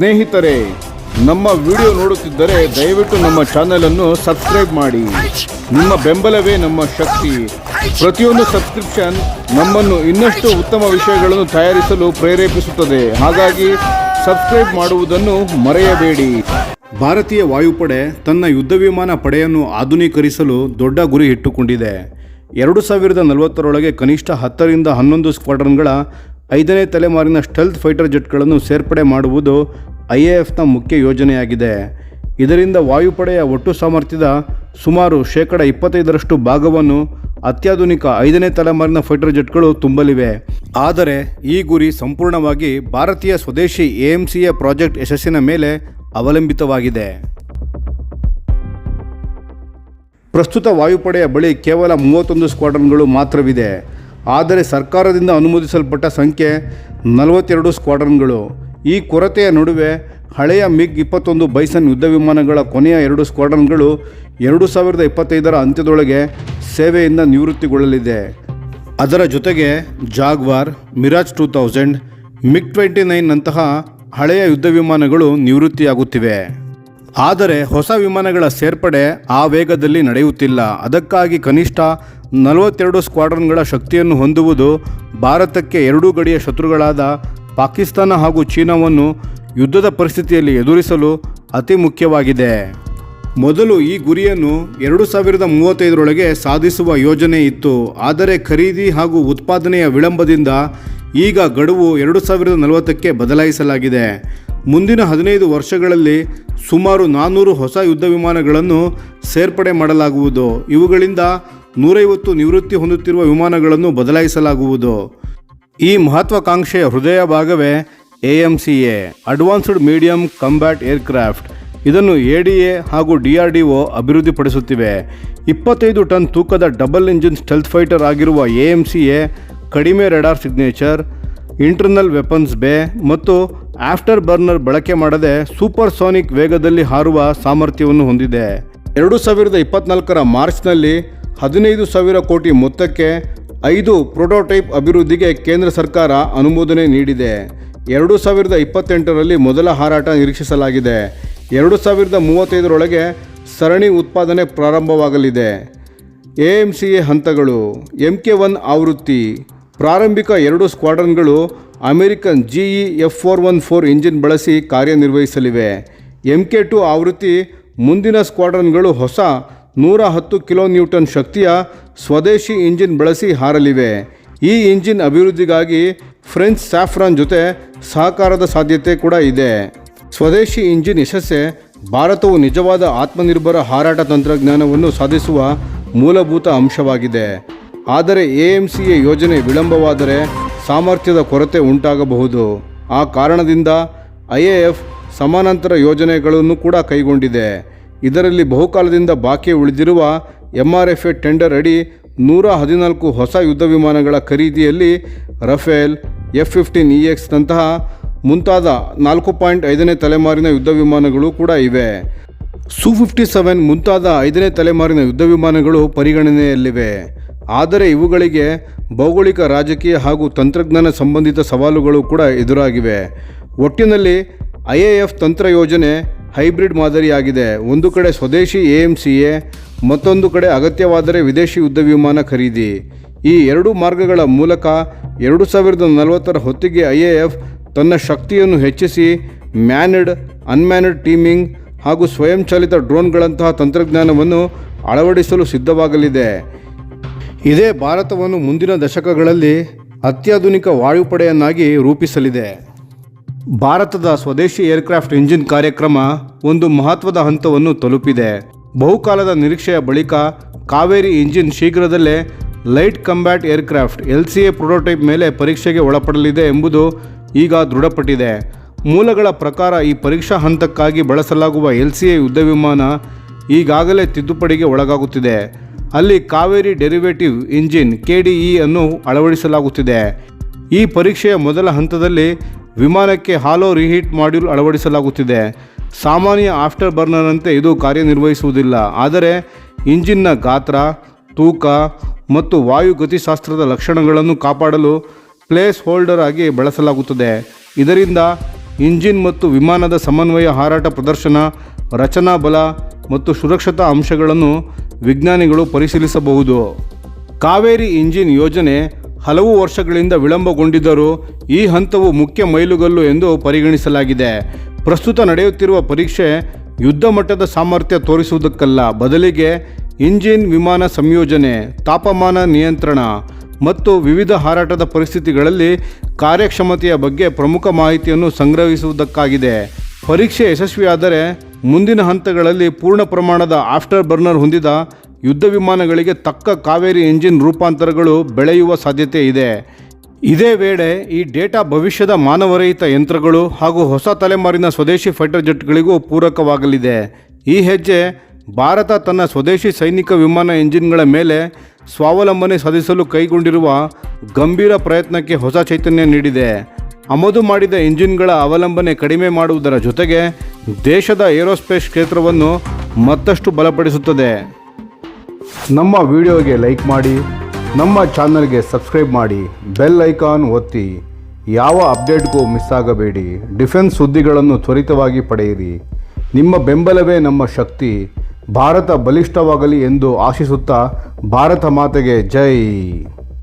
ಸ್ನೇಹಿತರೆ, ನಮ್ಮ ವಿಡಿಯೋ ನೋಡುತ್ತಿದ್ದರೆ ದಯವಿಟ್ಟು ನಮ್ಮ ಚಾನೆಲ್ ಅನ್ನು ಸಬ್ಸ್ಕ್ರೈಬ್ ಮಾಡಿ. ನಿಮ್ಮ ಬೆಂಬಲವೇ ನಮ್ಮ ಶಕ್ತಿ. ಪ್ರತಿಯೊಂದು ಸಬ್ಸ್ಕ್ರಿಪ್ಷನ್ ನಮ್ಮನ್ನು ಇನ್ನಷ್ಟು ಉತ್ತಮ ವಿಷಯಗಳನ್ನು ತಯಾರಿಸಲು ಪ್ರೇರೇಪಿಸುತ್ತದೆ. ಹಾಗಾಗಿ ಸಬ್ಸ್ಕ್ರೈಬ್ ಮಾಡುವುದನ್ನು ಮರೆಯಬೇಡಿ. ಭಾರತೀಯ ವಾಯುಪಡೆ ತನ್ನ ಯುದ್ಧ ವಿಮಾನ ಪಡೆಯನ್ನು ಆಧುನೀಕರಿಸಲು ದೊಡ್ಡ ಗುರಿ ಇಟ್ಟುಕೊಂಡಿದೆ. ಎರಡು ಸಾವಿರದ ನಲವತ್ತರೊಳಗೆ ಕನಿಷ್ಠ ಹತ್ತರಿಂದ ಹನ್ನೊಂದು ಸ್ಕ್ವಾಡ್ರನ್ಗಳ ಐದನೇ ತಲೆಮಾರಿನ ಸ್ಟೆಲ್ತ್ ಫೈಟರ್ ಜೆಟ್ಗಳನ್ನು ಸೇರ್ಪಡೆ ಮಾಡುವುದು ಐ ಎ ಎಫ್ನ ಮುಖ್ಯ ಯೋಜನೆಯಾಗಿದೆ. ಇದರಿಂದ ವಾಯುಪಡೆಯ ಒಟ್ಟು ಸಾಮರ್ಥ್ಯದ ಸುಮಾರು ಶೇಕಡ ಇಪ್ಪತ್ತೈದರಷ್ಟು ಭಾಗವನ್ನು ಅತ್ಯಾಧುನಿಕ ಐದನೇ ತಲೆಮಾರಿನ ಫೈಟರ್ ಜೆಟ್ಗಳು ತುಂಬಲಿವೆ. ಆದರೆ ಈ ಗುರಿ ಸಂಪೂರ್ಣವಾಗಿ ಭಾರತೀಯ ಸ್ವದೇಶಿ ಎಎಂಸಿಯ ಪ್ರಾಜೆಕ್ಟ್ ಯಶಸ್ಸಿನ ಮೇಲೆ ಅವಲಂಬಿತವಾಗಿದೆ. ಪ್ರಸ್ತುತ ವಾಯುಪಡೆಯ ಬಳಿ ಕೇವಲ ಮೂವತ್ತೊಂದು ಸ್ಕ್ವಾಡ್ರನ್ಗಳು ಮಾತ್ರವಿದೆ. ಆದರೆ ಸರ್ಕಾರದಿಂದ ಅನುಮೋದಿಸಲ್ಪಟ್ಟ ಸಂಖ್ಯೆ ನಲವತ್ತೆರಡು ಸ್ಕ್ವಾಡ್ರನ್ಗಳು. ಈ ಕೊರತೆಯ ನಡುವೆ ಹಳೆಯ ಮಿಗ್ ಇಪ್ಪತ್ತೊಂದು ಬೈಸನ್ ಯುದ್ಧ ವಿಮಾನಗಳ ಕೊನೆಯ ಎರಡು ಸ್ಕ್ವಾಡ್ರನ್ಗಳು ಎರಡು ಸಾವಿರದ ಇಪ್ಪತ್ತೈದರ ಅಂತ್ಯದೊಳಗೆ ಸೇವೆಯಿಂದ ನಿವೃತ್ತಿಗೊಳ್ಳಲಿದೆ. ಅದರ ಜೊತೆಗೆ Jaguar, Mirage two thousand, MiG twenty ನೈನ್ನಂತಹ ಹಳೆಯ ಯುದ್ಧ ವಿಮಾನಗಳು ನಿವೃತ್ತಿಯಾಗುತ್ತಿವೆ. ಆದರೆ ಹೊಸ ವಿಮಾನಗಳ ಸೇರ್ಪಡೆ ಆ ವೇಗದಲ್ಲಿ ನಡೆಯುತ್ತಿಲ್ಲ. ಅದಕ್ಕಾಗಿ ಕನಿಷ್ಠ ನಲವತ್ತೆರಡು ಸ್ಕ್ವಾಡ್ರನ್ಗಳ ಶಕ್ತಿಯನ್ನು ಹೊಂದುವುದು ಭಾರತಕ್ಕೆ ಎರಡೂ ಗಡಿಯ ಶತ್ರುಗಳಾದ ಪಾಕಿಸ್ತಾನ ಹಾಗೂ ಚೀನಾವನ್ನು ಯುದ್ಧದ ಪರಿಸ್ಥಿತಿಯಲ್ಲಿ ಎದುರಿಸಲು ಅತಿ ಮುಖ್ಯವಾಗಿದೆ. ಮೊದಲು ಈ ಗುರಿಯನ್ನು ಎರಡು ಸಾವಿರದ ಮೂವತ್ತೈದರೊಳಗೆ ಸಾಧಿಸುವ ಯೋಜನೆ ಇತ್ತು. ಆದರೆ ಖರೀದಿ ಹಾಗೂ ಉತ್ಪಾದನೆಯ ವಿಳಂಬದಿಂದ ಈಗ ಗಡುವು ಎರಡು ಸಾವಿರದ ನಲವತ್ತಕ್ಕೆ ಬದಲಾಯಿಸಲಾಗಿದೆ. ಮುಂದಿನ ಹದಿನೈದು ವರ್ಷಗಳಲ್ಲಿ ಸುಮಾರು ನಾನ್ನೂರು ಹೊಸ ಯುದ್ಧ ವಿಮಾನಗಳನ್ನು ಸೇರ್ಪಡೆ ಮಾಡಲಾಗುವುದು. ಇವುಗಳಿಂದ ನೂರೈವತ್ತು ನಿವೃತ್ತಿ ಹೊಂದುತ್ತಿರುವ ವಿಮಾನಗಳನ್ನು ಬದಲಾಯಿಸಲಾಗುವುದು. ಈ ಮಹತ್ವಾಕಾಂಕ್ಷೆಯ ಹೃದಯ ಭಾಗವೇ A M C A advanced medium combat aircraft ಇದನ್ನು ಎ ಡಿ ಎ ಹಾಗೂ ಡಿ ಆರ್ ಡಿ ಒ ಅಭಿವೃದ್ಧಿಪಡಿಸುತ್ತಿವೆ. ಇಪ್ಪತ್ತೈದು ಟನ್ ತೂಕದ ಡಬಲ್ ಇಂಜಿನ್ ಸ್ಟೆಲ್ತ್ ಫೈಟರ್ ಆಗಿರುವ ಎ ಎಂ ಸಿ ಎ, ಕಡಿಮೆ radar signature internal weapons bay ಮತ್ತು ಆಫ್ಟರ್ ಬರ್ನರ್ ಬಳಕೆ ಮಾಡದೆ ಸೂಪರ್ ಸೋನಿಕ್ ವೇಗದಲ್ಲಿ ಹಾರುವ ಸಾಮರ್ಥ್ಯವನ್ನು ಹೊಂದಿದೆ. ಎರಡು ಸಾವಿರದ ಇಪ್ಪತ್ನಾಲ್ಕರ ಮಾರ್ಚ್ನಲ್ಲಿ ಹದಿನೈದು ಸಾವಿರ ಕೋಟಿ ಮೊತ್ತಕ್ಕೆ ಐದು ಪ್ರೋಟೋಟೈಪ್ ಅಭಿವೃದ್ಧಿಗೆ ಕೇಂದ್ರ ಸರ್ಕಾರ ಅನುಮೋದನೆ ನೀಡಿದೆ. ಎರಡು ಸಾವಿರದ ಇಪ್ಪತ್ತೆಂಟರಲ್ಲಿ ಮೊದಲ ಹಾರಾಟ ನಿರೀಕ್ಷಿಸಲಾಗಿದೆ. ಎರಡು ಸಾವಿರದ ಮೂವತ್ತೈದರೊಳಗೆ ಸರಣಿ ಉತ್ಪಾದನೆ ಪ್ರಾರಂಭವಾಗಲಿದೆ. ಎ ಎಂ ಸಿ ಎ ಹಂತಗಳು ಎಂ ಕೆ ಒನ್ ಆವೃತ್ತಿ, ಪ್ರಾರಂಭಿಕ ಎರಡು ಸ್ಕ್ವಾಡ್ರನ್ಗಳು American G E F four one four engine ಬಳಸಿ ಕಾರ್ಯನಿರ್ವಹಿಸಲಿವೆ. ಎಂ ಕೆ ಟು ಆವೃತ್ತಿ, ಮುಂದಿನ ಸ್ಕ್ವಾಡ್ರನ್ಗಳು ಹೊಸ ನೂರ ಹತ್ತು ಕಿಲೋ ನ್ಯೂಟನ್ ಶಕ್ತಿಯ ಸ್ವದೇಶಿ ಇಂಜಿನ್ ಬಳಸಿ ಹಾರಲಿವೆ. ಈ ಇಂಜಿನ್ ಅಭಿವೃದ್ಧಿಗಾಗಿ ಫ್ರೆಂಚ್ ಸ್ಯಾಫ್ರಾನ್ ಜೊತೆ ಸಹಕಾರದ ಸಾಧ್ಯತೆ ಕೂಡ ಇದೆ. ಸ್ವದೇಶಿ ಇಂಜಿನ್ ಯಶಸ್ಸೆ ಭಾರತವು ನಿಜವಾದ ಆತ್ಮನಿರ್ಭರ ಹಾರಾಟ ತಂತ್ರಜ್ಞಾನವನ್ನು ಸಾಧಿಸುವ ಮೂಲಭೂತ ಅಂಶವಾಗಿದೆ. ಆದರೆ ಎ ಎಂ ಸಿ ಎ ಯೋಜನೆ ವಿಳಂಬವಾದರೆ ಸಾಮರ್ಥ್ಯದ ಕೊರತೆ ಉಂಟಾಗಬಹುದು. ಆ ಕಾರಣದಿಂದ ಐ ಎ ಎಫ್ ಸಮಾನಾಂತರ ಯೋಜನೆಗಳನ್ನು ಕೂಡ ಕೈಗೊಂಡಿದೆ. ಇದರಲ್ಲಿ ಬಹುಕಾಲದಿಂದ ಬಾಕಿ ಉಳಿದಿರುವ M R F A tender ಅಡಿ ನೂರ ಹದಿನಾಲ್ಕು ಹೊಸ ಯುದ್ಧ ವಿಮಾನಗಳ ಖರೀದಿಯಲ್ಲಿ ರಫೇಲ್ ಎಫ್ ಫಿಫ್ಟೀನ್ ಇ ಎಕ್ಸ್ನಂತಹ ಮುಂತಾದ ನಾಲ್ಕು ಪಾಯಿಂಟ್ ಐದನೇ ತಲೆಮಾರಿನ ಯುದ್ಧ ವಿಮಾನಗಳು ಕೂಡ ಇವೆ. ಸು ಫಿಫ್ಟಿ ಸೆವೆನ್ ಮುಂತಾದ ಐದನೇ ತಲೆಮಾರಿನ ಯುದ್ಧ ವಿಮಾನಗಳು ಪರಿಗಣನೆಯಲ್ಲಿವೆ. ಆದರೆ ಇವುಗಳಿಗೆ ಭೌಗೋಳಿಕ, ರಾಜಕೀಯ ಹಾಗೂ ತಂತ್ರಜ್ಞಾನ ಸಂಬಂಧಿತ ಸವಾಲುಗಳು ಕೂಡ ಎದುರಾಗಿವೆ. ಒಟ್ಟಿನಲ್ಲಿ ಐ ಎ ಎಫ್ ತಂತ್ರ ಯೋಜನೆ ಹೈಬ್ರಿಡ್ ಮಾದರಿಯಾಗಿದೆ. ಒಂದು ಕಡೆ ಸ್ವದೇಶಿ ಎ ಎಂ ಸಿ ಎ ಮತ್ತೊಂದು ಕಡೆ ಅಗತ್ಯವಾದರೆ ವಿದೇಶಿ ಯುದ್ಧ ವಿಮಾನ ಖರೀದಿ. ಈ ಎರಡು ಮಾರ್ಗಗಳ ಮೂಲಕ ಎರಡು ಸಾವಿರದ ನಲವತ್ತರ ಹೊತ್ತಿಗೆ ಐ ಎ ಎಫ್ ತನ್ನ ಶಕ್ತಿಯನ್ನು ಹೆಚ್ಚಿಸಿ ಮ್ಯಾನಡ್, ಅನ್ಮ್ಯಾನಡ್ ಟೀಮಿಂಗ್ ಹಾಗೂ ಸ್ವಯಂಚಾಲಿತ ಡ್ರೋನ್ಗಳಂತಹ ತಂತ್ರಜ್ಞಾನವನ್ನು ಅಳವಡಿಸಲು ಸಿದ್ಧವಾಗಲಿದೆ. ಇದೇ ಭಾರತವನ್ನು ಮುಂದಿನ ದಶಕಗಳಲ್ಲಿ ಅತ್ಯಾಧುನಿಕ ವಾಯುಪಡೆಯನ್ನಾಗಿ ರೂಪಿಸಲಿದೆ. ಭಾರತದ ಸ್ವದೇಶಿ ಏರ್ಕ್ರಾಫ್ಟ್ ಇಂಜಿನ್ ಕಾರ್ಯಕ್ರಮ ಒಂದು ಮಹತ್ವದ ಹಂತವನ್ನು ತಲುಪಿದೆ. ಬಹುಕಾಲದ ನಿರೀಕ್ಷೆಯ ಬಳಿಕ ಕಾವೇರಿ ಇಂಜಿನ್ ಶೀಘ್ರದಲ್ಲೇ light combat aircraft L C A prototype ಮೇಲೆ ಪರೀಕ್ಷೆಗೆ ಒಳಪಡಲಿದೆ ಎಂಬುದು ಈಗ ದೃಢಪಟ್ಟಿದೆ. ಮೂಲಗಳ ಪ್ರಕಾರ ಈ ಪರೀಕ್ಷಾ ಹಂತಕ್ಕಾಗಿ ಬಳಸಲಾಗುವ ಎಲ್ ಸಿ ಎ ಯುದ್ಧ ವಿಮಾನ ಈಗಾಗಲೇ ತಿದ್ದುಪಡಿಗೆ ಒಳಗಾಗುತ್ತಿದೆ. ಅಲ್ಲಿ Kaveri derivative engine K D E ಅನ್ನು ಅಳವಡಿಸಲಾಗುತ್ತಿದೆ. ಈ ಪರೀಕ್ಷೆಯ ಮೊದಲ ಹಂತದಲ್ಲಿ ವಿಮಾನಕ್ಕೆ ಹಾಲೋ ರಿಹೀಟ್ ಮಾಡ್ಯೂಲ್ ಅಳವಡಿಸಲಾಗುತ್ತಿದೆ. ಸಾಮಾನ್ಯ ಆಫ್ಟರ್ ಬರ್ನರ್ನಂತೆ ಇದು ಕಾರ್ಯನಿರ್ವಹಿಸುವುದಿಲ್ಲ. ಆದರೆ ಇಂಜಿನ್ನ ಗಾತ್ರ, ತೂಕ ಮತ್ತು ವಾಯುಗತಿಶಾಸ್ತ್ರದ ಲಕ್ಷಣಗಳನ್ನು ಕಾಪಾಡಲು ಪ್ಲೇಸ್ ಹೋಲ್ಡರ್ ಆಗಿ ಬಳಸಲಾಗುತ್ತದೆ. ಇದರಿಂದ ಇಂಜಿನ್ ಮತ್ತು ವಿಮಾನದ ಸಮನ್ವಯ ಹಾರಾಟ ಪ್ರದರ್ಶನ, ರಚನಾ ಬಲ ಮತ್ತು ಸುರಕ್ಷತಾ ಅಂಶಗಳನ್ನು ವಿಜ್ಞಾನಿಗಳು ಪರಿಶೀಲಿಸಬಹುದು. ಕಾವೇರಿ ಇಂಜಿನ್ ಯೋಜನೆ ಹಲವು ವರ್ಷಗಳಿಂದ ವಿಳಂಬಗೊಂಡಿದ್ದರೂ ಈ ಹಂತವು ಮುಖ್ಯ ಮೈಲುಗಲ್ಲು ಎಂದು ಪರಿಗಣಿಸಲಾಗಿದೆ. ಪ್ರಸ್ತುತ ನಡೆಯುತ್ತಿರುವ ಪರೀಕ್ಷೆ ಯುದ್ಧ ಮಟ್ಟದ ಸಾಮರ್ಥ್ಯ ತೋರಿಸುವುದಕ್ಕಲ್ಲ. ಬದಲಿಗೆ ಇಂಜಿನ್ ವಿಮಾನ ಸಂಯೋಜನೆ, ತಾಪಮಾನ ನಿಯಂತ್ರಣ ಮತ್ತು ವಿವಿಧ ಹಾರಾಟದ ಪರಿಸ್ಥಿತಿಗಳಲ್ಲಿ ಕಾರ್ಯಕ್ಷಮತೆಯ ಬಗ್ಗೆ ಪ್ರಮುಖ ಮಾಹಿತಿಯನ್ನು ಸಂಗ್ರಹಿಸುವುದಕ್ಕಾಗಿದೆ. ಪರೀಕ್ಷೆ ಯಶಸ್ವಿಯಾದರೆ ಮುಂದಿನ ಹಂತಗಳಲ್ಲಿ ಪೂರ್ಣ ಪ್ರಮಾಣದ ಆಫ್ಟರ್ ಬರ್ನರ್ ಹೊಂದಿದ ಯುದ್ಧ ವಿಮಾನಗಳಿಗೆ ತಕ್ಕ ಕಾವೇರಿ ಎಂಜಿನ್ ರೂಪಾಂತರಗಳು ಬೆಳೆಯುವ ಸಾಧ್ಯತೆ ಇದೆ. ಇದೇ ವೇಳೆ ಈ ಡೇಟಾ ಭವಿಷ್ಯದ ಮಾನವರಹಿತ ಯಂತ್ರಗಳು ಹಾಗೂ ಹೊಸ ತಲೆಮಾರಿನ ಸ್ವದೇಶಿ ಫೈಟರ್ ಜೆಟ್ಗಳಿಗೂ ಪೂರಕವಾಗಲಿದೆ. ಈ ಹೆಜ್ಜೆ ಭಾರತ ತನ್ನ ಸ್ವದೇಶಿ ಸೈನಿಕ ವಿಮಾನ ಎಂಜಿನ್ಗಳ ಮೇಲೆ ಸ್ವಾವಲಂಬನೆ ಸಾಧಿಸಲು ಕೈಗೊಂಡಿರುವ ಗಂಭೀರ ಪ್ರಯತ್ನಕ್ಕೆ ಹೊಸ ಚೈತನ್ಯ ನೀಡಿದೆ. ಆಮದು ಮಾಡಿದ ಇಂಜಿನ್ಗಳ ಅವಲಂಬನೆ ಕಡಿಮೆ ಮಾಡುವುದರ ಜೊತೆಗೆ ದೇಶದ ಏರೋಸ್ಪೇಸ್ ಕ್ಷೇತ್ರವನ್ನು ಮತ್ತಷ್ಟು ಬಲಪಡಿಸುತ್ತದೆ. ನಮ್ಮ ವಿಡಿಯೋಗೆ ಲೈಕ್ ಮಾಡಿ, ನಮ್ಮ ಚಾನಲ್ಗೆ ಸಬ್ಸ್ಕ್ರೈಬ್ ಮಾಡಿ, ಬೆಲ್ ಐಕಾನ್ ಒತ್ತಿ. ಯಾವ ಅಪ್ಡೇಟ್ಗೂ ಮಿಸ್ ಆಗಬೇಡಿ ಡಿಫೆನ್ಸ್ ಸುದ್ದಿಗಳನ್ನು ತ್ವರಿತವಾಗಿ ಪಡೆಯಿರಿ. ನಿಮ್ಮ ಬೆಂಬಲವೇ ನಮ್ಮ ಶಕ್ತಿ. ಭಾರತ ಬಲಿಷ್ಠವಾಗಲಿ ಎಂದು ಆಶಿಸುತ್ತಾ, ಭಾರತ ಮಾತೆಗೆ ಜೈ.